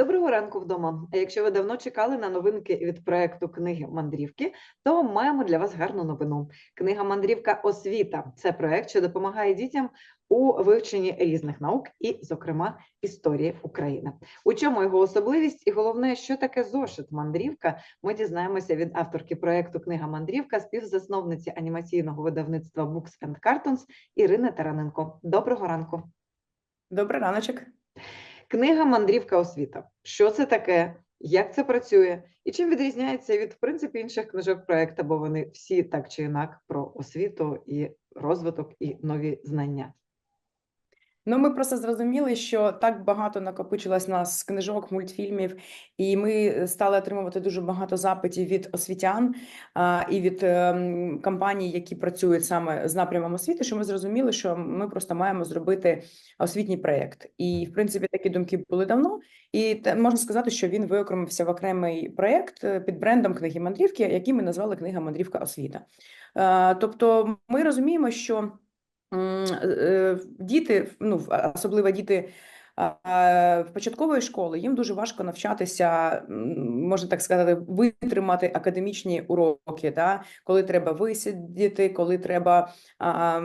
Доброго ранку вдома. Якщо ви давно чекали на новинки від проекту книги Мандрівки, то маємо для вас гарну новину. Книга Мандрівка Освіта це проект, що допомагає дітям у вивченні різних наук і, зокрема, історії України. У чому його особливість, і головне, що таке зошит мандрівка, ми дізнаємося від авторки проекту Книга Мандрівка, співзасновниці анімаційного видавництва Books and Cartoons Ірини Тараненко. Доброго ранку. Добрий раночок. Книга Мандрівка освіта. Що це таке? Як це працює? І чим відрізняється від в принципі інших книжок проекту, бо вони всі так чи інак про освіту і розвиток і нові знання. Ну, ми просто зрозуміли, що так багато накопичилось нас книжок, мультфільмів, і ми стали отримувати дуже багато запитів від освітян а, і від ем, компаній, які працюють саме з напрямом освіти, що ми зрозуміли, що ми просто маємо зробити освітній проєкт. І, в принципі, такі думки були давно. І те, можна сказати, що він виокремився в окремий проєкт е, під брендом книги мандрівки, який ми назвали Книга Мандрівка освіта. Е, Тобто, ми розуміємо, що. М, е, Діти, ну особливо діти в початкової школи, їм дуже важко навчатися, можна так сказати, витримати академічні уроки, да? коли треба висидіти, коли треба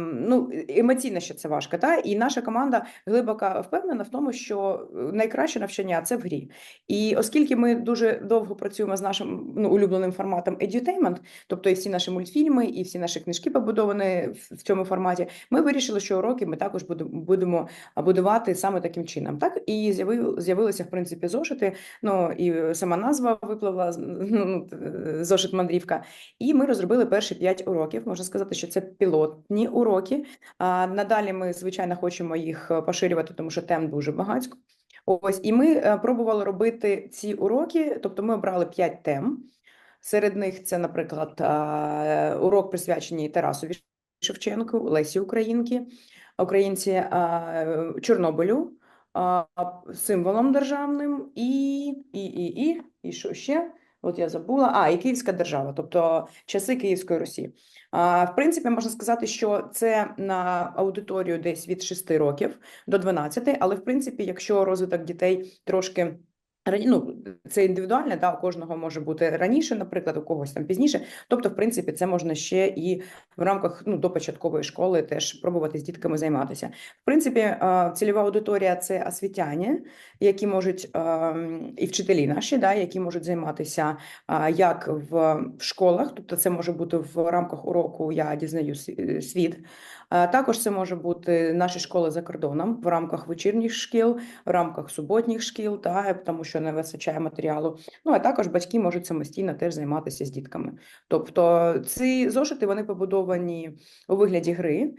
ну емоційно ще це важко. Та? І наша команда глибоко впевнена в тому, що е, найкраще навчання це в грі. І оскільки ми дуже довго працюємо з нашим ну, улюбленим форматом edutainment, тобто і всі наші мультфільми, і всі наші книжки побудовані в цьому форматі, ми вирішили, що уроки ми також будемо будувати саме таким чином. Так і з'явилися в принципі зошити. Ну і сама назва випливла ну, е, зошит мандрівка. І ми розробили перші п'ять уроків. Можна сказати, що це пілотні уроки. А надалі ми звичайно хочемо їх поширювати, тому що тем дуже багатько. Ось і ми е, пробували робити ці уроки, тобто ми обрали п'ять тем. Серед них це, наприклад, урок присвячений Тарасові Шевченку, Лесі Українки, українці Чорнобилю, символом державним і, і, і, і, і що ще? От я забула. А, і Київська держава, тобто часи Київської Русі. А, в принципі, можна сказати, що це на аудиторію десь від 6 років до 12, але в принципі, якщо розвиток дітей трошки ну, це індивідуально, да, у кожного може бути раніше, наприклад, у когось там пізніше. Тобто, в принципі, це можна ще і в рамках ну, до початкової школи теж пробувати з дітками займатися. В принципі, е, цільова аудиторія це освітяні, які можуть е, і вчителі наші, да, які можуть займатися як в школах, тобто це може бути в рамках уроку Я дізнаю світ. А Також це може бути наші школи за кордоном в рамках вечірніх шкіл, в рамках суботніх шкіл, та, тому що не вистачає матеріалу. Ну а також батьки можуть самостійно теж займатися з дітками. Тобто ці зошити вони побудовані у вигляді гри.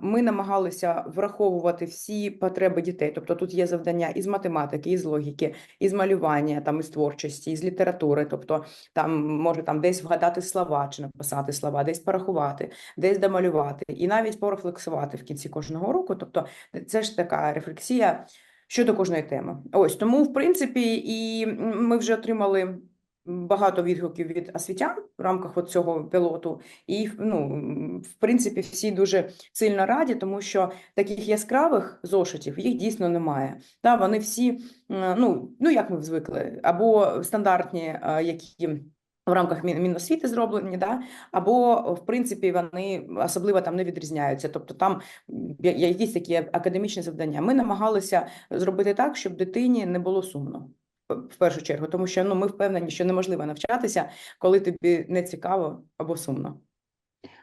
Ми намагалися враховувати всі потреби дітей. Тобто тут є завдання із математики, із логіки, із малювання, там із творчості, із літератури. Тобто там може там десь вгадати слова чи написати слова, десь порахувати, десь домалювати, і навіть порефлексувати в кінці кожного уроку. Тобто, це ж така рефлексія щодо кожної теми. Ось тому, в принципі, і ми вже отримали. Багато відгуків від освітян в рамках от цього пілоту, і ну, в принципі, всі дуже сильно раді, тому що таких яскравих зошитів їх дійсно немає. Та вони всі, ну, ну як ми звикли, або стандартні, які в рамках Міносвіти зроблені, да? або в принципі вони особливо там не відрізняються. Тобто там якісь такі академічні завдання. Ми намагалися зробити так, щоб дитині не було сумно. В першу чергу, тому що ну ми впевнені, що неможливо навчатися, коли тобі не цікаво або сумно.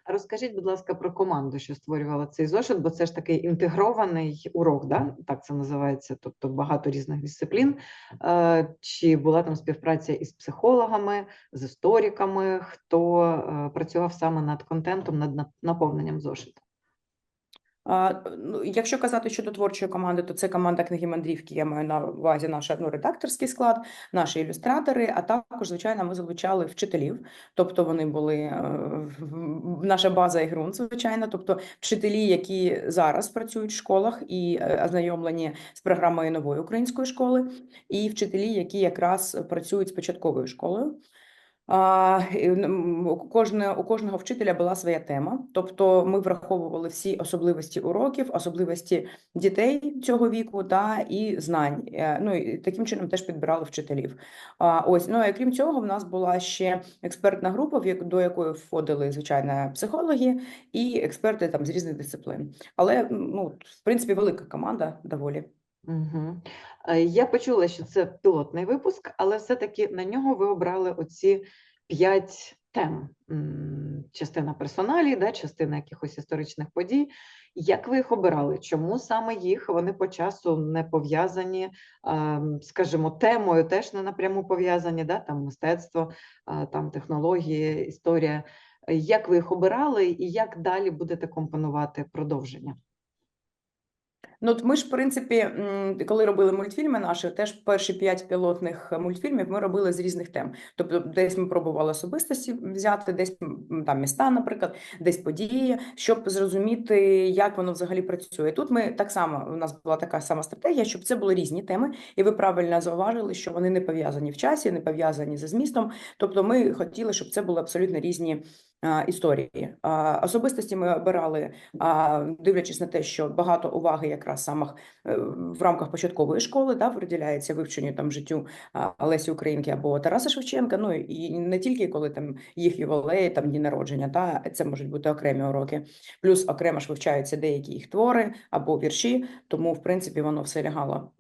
Розкажіть, будь ласка, про команду, що створювала цей зошит, бо це ж такий інтегрований урок, да? так це називається, тобто багато різних дисциплін. Е, Чи була там співпраця із психологами, з істориками, хто е, працював саме над контентом, над наповненням зошиту? Ну, якщо казати щодо творчої команди, то це команда книги мандрівки. Я маю на увазі наш ну, редакторський склад, наші ілюстратори, а також, звичайно, ми залучали вчителів. Тобто вони були е, наша база і ґрунт, звичайно. Тобто вчителі, які зараз працюють в школах і е, ознайомлені з програмою нової української школи, і вчителі, які якраз працюють з початковою школою. А, і, м, у кожне, у кожного вчителя була своя тема, тобто ми враховували всі особливості уроків, особливості дітей цього віку та і знань. Е, Ну і таким чином теж підбирали вчителів. А, ось ну і крім цього, в нас була ще експертна група, в як- до якої входили звичайно психологи і експерти там з різних дисциплін. Але ну в принципі велика команда доволі. Угу. Я почула, що це пілотний випуск, але все-таки на нього ви обрали оці п'ять тем. Частина персоналій, да, частина якихось історичних подій. Як ви їх обирали? Чому саме їх? Вони по часу не пов'язані, скажімо, темою теж не напряму пов'язані, да, там мистецтво, там технології, історія. Як ви їх обирали і як далі будете компонувати продовження? Ну, от ми ж, в принципі, коли робили мультфільми наші, теж перші п'ять пілотних мультфільмів ми робили з різних тем. Тобто, десь ми пробували особистості взяти, десь там міста, наприклад, десь події, щоб зрозуміти, як воно взагалі працює. Тут ми так само у нас була така сама стратегія, щоб це були різні теми, і ви правильно зауважили, що вони не пов'язані в часі, не пов'язані за змістом. Тобто, ми хотіли, щоб це були абсолютно різні історії. Особистості ми обирали, дивлячись на те, що багато уваги якраз самих е, в рамках початкової школи да, приділяється вивченню там життю Лесі Українки або Тараса Шевченка. Ну і не тільки коли там їх ювілеї, там дні народження, та це можуть бути окремі уроки. Плюс окремо ж вивчаються деякі їх твори або вірші, тому в принципі воно все лягало.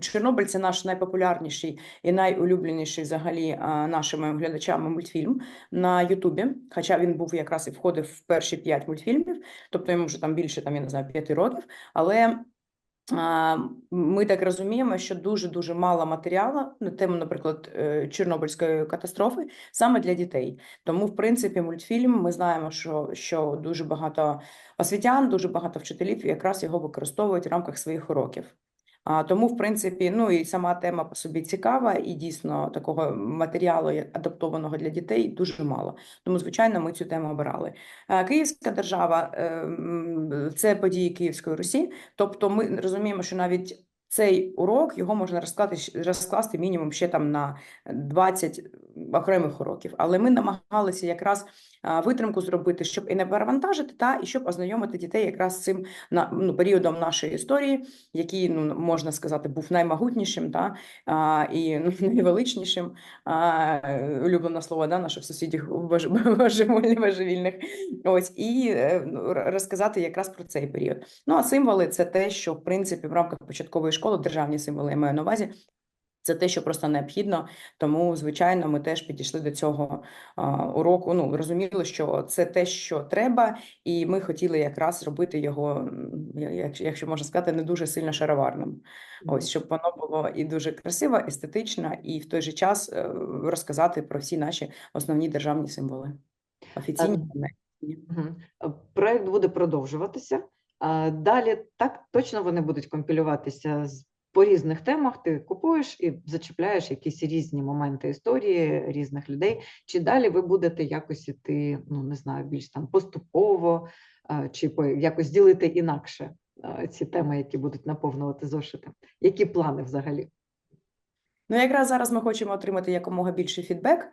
Чорнобиль це наш найпопулярніший і найулюбленіший взагалі нашими глядачами мультфільм на Ютубі. Хоча він був якраз і входив в перші п'ять мультфільмів, тобто йому вже там більше там я не знаю п'яти років. Але ми так розуміємо, що дуже дуже мало матеріалу на тему, наприклад, е, Чорнобильської катастрофи саме для дітей. Тому, в принципі, мультфільм ми знаємо, що, що дуже багато освітян, дуже багато вчителів якраз його використовують в рамках своїх уроків. А, тому, в принципі, ну і сама тема по собі цікава, і дійсно такого матеріалу адаптованого для дітей дуже мало. Тому, звичайно, ми цю тему обирали. Е, Київська держава е, це події Київської Русі. Тобто, ми розуміємо, що навіть цей урок його можна розкласти, розкласти мінімум ще там на 20 окремих уроків. Але ми намагалися якраз витримку зробити, щоб і не перевантажити, та і щоб ознайомити дітей якраз цим ну, періодом нашої історії, який ну можна сказати був наймогутнішим, та і ну, найвеличнішим. Улюблене слово да, наших сусідів бож- божевільних. Ось і е, ну, розказати якраз про цей період. Ну а символи це те, що в принципі в рамках початкової школи державні символи я маю на увазі. Це те, що просто необхідно, тому звичайно, ми теж підійшли до цього а, уроку. Ну розуміли, що це те, що треба, і ми хотіли якраз робити його, як- якщо можна сказати, не дуже сильно шароварним. Ось щоб воно було і дуже красиво, естетично, і в той же час е, розказати про всі наші основні державні символи. Офіційні. Е, Проект буде продовжуватися. Далі так точно вони будуть компілюватися з по різних темах. Ти купуєш і зачіпляєш якісь різні моменти історії різних людей. Чи далі ви будете якось іти, ну не знаю, більш там поступово, чи якось ділити інакше ці теми, які будуть наповнювати зошити? Які плани взагалі? Ну, якраз зараз ми хочемо отримати якомога більший фідбек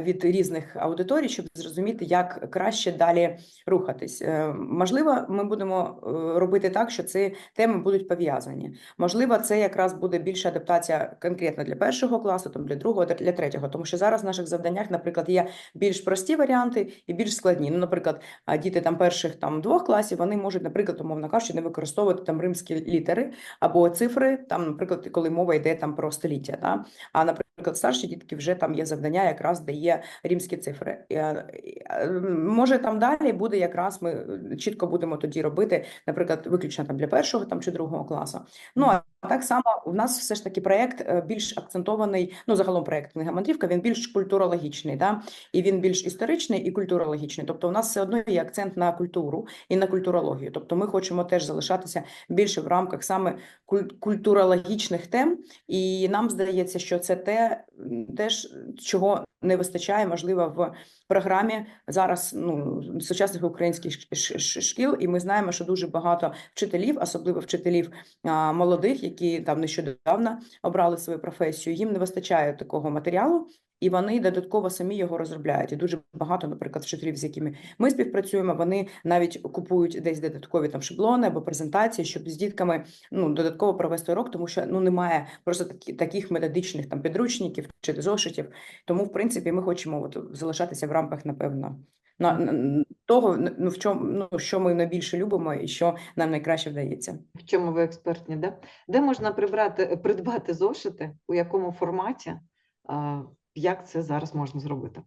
від різних аудиторій, щоб зрозуміти, як краще далі рухатись. Е, Можливо, ми будемо е, робити так, що ці теми будуть пов'язані. Можливо, це якраз буде більша адаптація конкретно для першого класу, там для другого, для третього. Тому що зараз в наших завданнях, наприклад, є більш прості варіанти і більш складні. Ну, наприклад, діти там перших там двох класів вони можуть, наприклад, умовно кажучи, не використовувати там римські літери або цифри, там, наприклад, коли мова йде там про століття. Та? А наприклад, старші дітки вже там є завдання, якраз де є римські цифри. Е, е, Може, там далі буде якраз ми е, чітко будемо тоді робити, наприклад, виключно там для першого там чи другого класу. Ну а так само у нас все ж таки проєкт е, більш акцентований. Ну, загалом проєкт книга мандрівка він більш культурологічний, да? і він більш історичний і культурологічний. Тобто, у нас все одно є акцент на культуру і на культурологію. Тобто, ми хочемо теж залишатися більше в рамках саме культурологічних тем, і нам здається, що це те теж чого не вистачає, можливо, в програмі зараз ну, сучасних українських шкіл, і ми знаємо, що дуже багато вчителів, особливо вчителів а, молодих, які там нещодавно обрали свою професію, їм не вистачає такого матеріалу. І вони додатково самі його розробляють. І дуже багато, наприклад, вчителів, з якими ми співпрацюємо, вони навіть купують десь додаткові там шаблони або презентації, щоб з дітками ну додатково провести урок, тому що ну немає просто такі, таких методичних там підручників чи зошитів. Тому, в принципі, ми хочемо от залишатися в рамках, напевно, на, на того, ну в чому ну що ми найбільше любимо і що нам найкраще вдається. В чому ви експертні, де? Де можна прибрати, придбати зошити, у якому форматі, як це зараз можна зробити?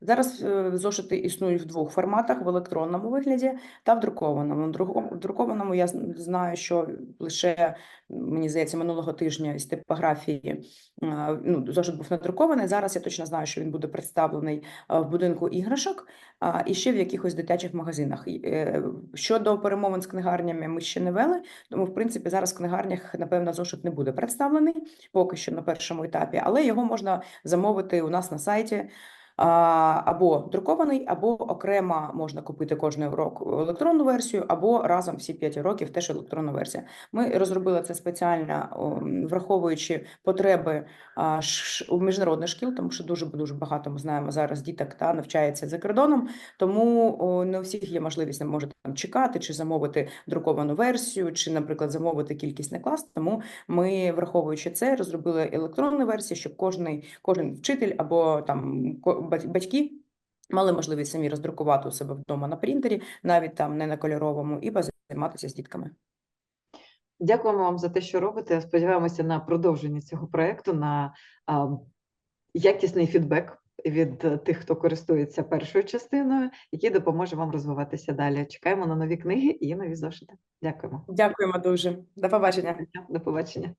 Зараз е, зошити існують в двох форматах: в електронному вигляді та в друкованому. В друкованому я знаю, що лише мені здається минулого тижня із типографії е, ну, зошит був надрукований. Зараз я точно знаю, що він буде представлений е, в будинку іграшок і ще в якихось дитячих магазинах. Щодо перемовин з книгарнями, ми ще не вели, тому в принципі зараз в книгарнях напевно зошит не буде представлений поки що на першому етапі, але його можна замовити у нас на сайті. Або друкований, або окремо можна купити кожний урок електронну версію, або разом всі 5 уроків теж електронна версія. Ми розробили це спеціально, враховуючи потреби у міжнародних шкіл, тому що дуже дуже багато ми знаємо зараз діток та навчається за кордоном. Тому не у всіх є можливість не можете там чекати чи замовити друковану версію, чи, наприклад, замовити кількісний клас. Тому ми, враховуючи це, розробили електронну версію, щоб кожний кожен вчитель або там батьки мали можливість самі роздрукувати у себе вдома на принтері, навіть там не на кольоровому, і позайматися з дітками. Дякуємо вам за те, що робите. Сподіваємося на продовження цього проекту, на а, якісний фідбек від тих, хто користується першою частиною, який допоможе вам розвиватися далі. Чекаємо на нові книги і нові зошити. Дякуємо. Дякуємо дуже. До побачення. До побачення.